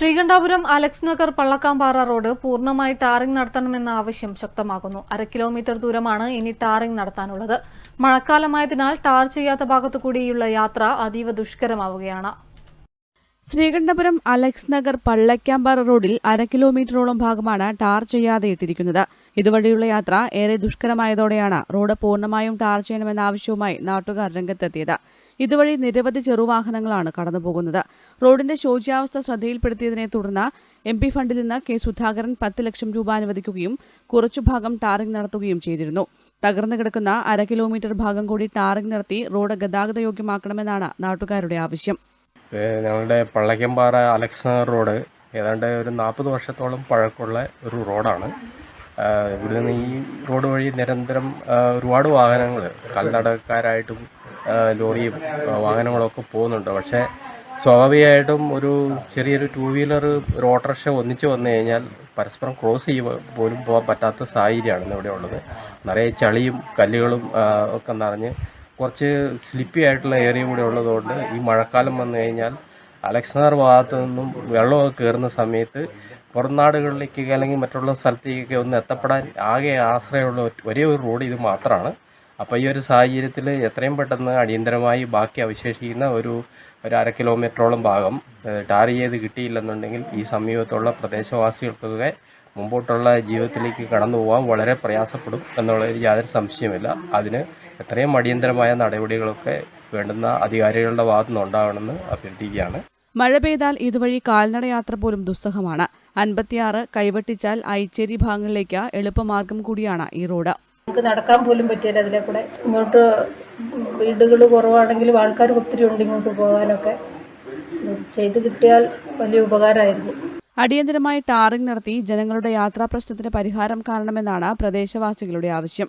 Sreekandapuram Alex Nagar Pallakkampara road പൂർണമായി tarring നടത്തണമെന്ന ആവശ്യം ശക്തമാകുന്നു അര കിലോമീറ്റർ ദൂരമാണ് ഇനി ടാറിംഗ് നടത്താനുള്ളത്. മഴക്കാലമായതിനാൽ ടാർ ചെയ്യാത്ത ഭാഗത്തു കൂടിയുള്ള യാത്ര അതീവ ദുഷ്കരമാവുകയാണ്. ശ്രീകണ്ഠപുരം അലക്സ് നഗർ പള്ളക്കാമ്പാറ റോഡിൽ അര കിലോമീറ്ററോളം ഭാഗമാണ് ടാർ ചെയ്യാതെ ഇട്ടിരിക്കുന്നത്. ഇതുവഴിയുള്ള യാത്ര ഏറെ ദുഷ്കരമായതോടെയാണ്. റോഡ് പൂർണമായും ടാർ ചെയ്യണമെന്ന ആവശ്യവുമായി നാട്ടുകാർ രംഗത്തെത്തിയത്. ഇതുവഴി നിരവധി ചെറുവാഹനങ്ങളാണ് കടന്നുപോകുന്നത്. റോഡിന്റെ ശോച്യാവസ്ഥ ശ്രദ്ധയിൽപ്പെടുത്തിയതിനെ തുടർന്ന് എം പി ഫണ്ടിൽ നിന്ന് കെ സുധാകരൻ പത്ത് ലക്ഷം രൂപ അനുവദിക്കുകയും കുറച്ചു ഭാഗം ടാറിംഗ് നടത്തുകയും ചെയ്തിരുന്നു. തകർന്നു കിടക്കുന്ന അര കിലോമീറ്റർ ഭാഗം കൂടി ടാറിംഗ് നടത്തി റോഡ് ഗതാഗതയോഗ്യമാക്കണമെന്നാണ് നാട്ടുകാരുടെ ആവശ്യം. ഞങ്ങളുടെ പള്ളയ്ക്കമ്പാറ അലക്സാണ്ടർ റോഡ്. ഏതാണ്ട് ഒരു നാൽപ്പത് വർഷത്തോളം പഴക്കമുള്ള ഒരു റോഡാണ്. ഇവിടെ നിന്ന് ഈ റോഡ് വഴി നിരന്തരം ഒരുപാട് വാഹനങ്ങൾ കൽനടക്കാരായിട്ടും ലോറിയും വാഹനങ്ങളൊക്കെ പോകുന്നുണ്ട്. പക്ഷേ സ്വാഭാവികമായിട്ടും ഒരു ചെറിയൊരു ടൂ വീലർ ഒരു ഓട്ടോറിക്ഷ ഒന്നിച്ച് വന്നു കഴിഞ്ഞാൽ പരസ്പരം ക്രോസ് ചെയ്യുക പോലും പോകാൻ പറ്റാത്ത സാഹചര്യമാണ് ഇവിടെ ഉള്ളത്. നിറയെ ചളിയും കല്ലുകളും ഒക്കെ നിറഞ്ഞ് കുറച്ച് സ്ലിപ്പി ആയിട്ടുള്ള ഏരിയ കൂടെ ഉള്ളതുകൊണ്ട് ഈ മഴക്കാലം വന്നു കഴിഞ്ഞാൽ അലക്സാർ ഭാഗത്തു നിന്നും വെള്ളമൊക്കെ കയറുന്ന സമയത്ത് പുറം നാടുകളിലേക്ക് അല്ലെങ്കിൽ മറ്റുള്ള സ്ഥലത്തേക്കൊക്കെ ഒന്ന് എത്തപ്പെടാൻ ആകെ ആശ്രയമുള്ള ഒരേ ഒരു റോഡ് ഇത് മാത്രമാണ് അപ്പോൾ ഈ ഒരു സാഹചര്യത്തിൽ എത്രയും പെട്ടെന്ന് അടിയന്തരമായി ബാക്കി അവശേഷിക്കുന്ന ഒരു ഒരു അര കിലോമീറ്ററോളം ഭാഗം ടാർ ചെയ്ത് കിട്ടിയില്ലെന്നുണ്ടെങ്കിൽ ഈ സമീപത്തുള്ള പ്രദേശവാസികൾക്കൊക്കെ മുമ്പോട്ടുള്ള ജീവിതത്തിലേക്ക് കടന്നു പോകാൻ വളരെ പ്രയാസപ്പെടും എന്നുള്ളതിൽ യാതൊരു സംശയമില്ല അതിന് എത്രയും അടിയന്തരമായ നടപടികളൊക്കെ വേണ്ടുന്ന അധികാരികളുടെ ഭാഗത്തു നിന്നുണ്ടാകണമെന്ന് അഭ്യർത്ഥിക്കുകയാണ്. മഴ പെയ്താൽ ഇതുവഴി കാൽനടയാത്ര പോലും ദുസ്സഹമാണ്. അൻപത്തിയാറ് കൈവട്ടിച്ചാൽ ഐച്ചേരി ഭാഗങ്ങളിലേക്ക് എളുപ്പമാർഗം കൂടിയാണ് ഈ റോഡ്. നമുക്ക് നടക്കാൻ പോലും പറ്റില്ല അതിലെ കൂടെ ഇങ്ങോട്ട് വീടുകൾ കുറവാണെങ്കിലും ആൾക്കാർ ഒത്തിരി ഉണ്ട് ഇങ്ങോട്ട് പോകാനൊക്കെ. ചെയ്ത് കിട്ടിയാൽ വലിയ ഉപകാരമായിരുന്നു. അടിയന്തരമായി ടാറിംഗ് നടത്തി ജനങ്ങളുടെ യാത്രാ പ്രശ്നത്തിന് പരിഹാരം കാണണമെന്നാണ് പ്രദേശവാസികളുടെ ആവശ്യം.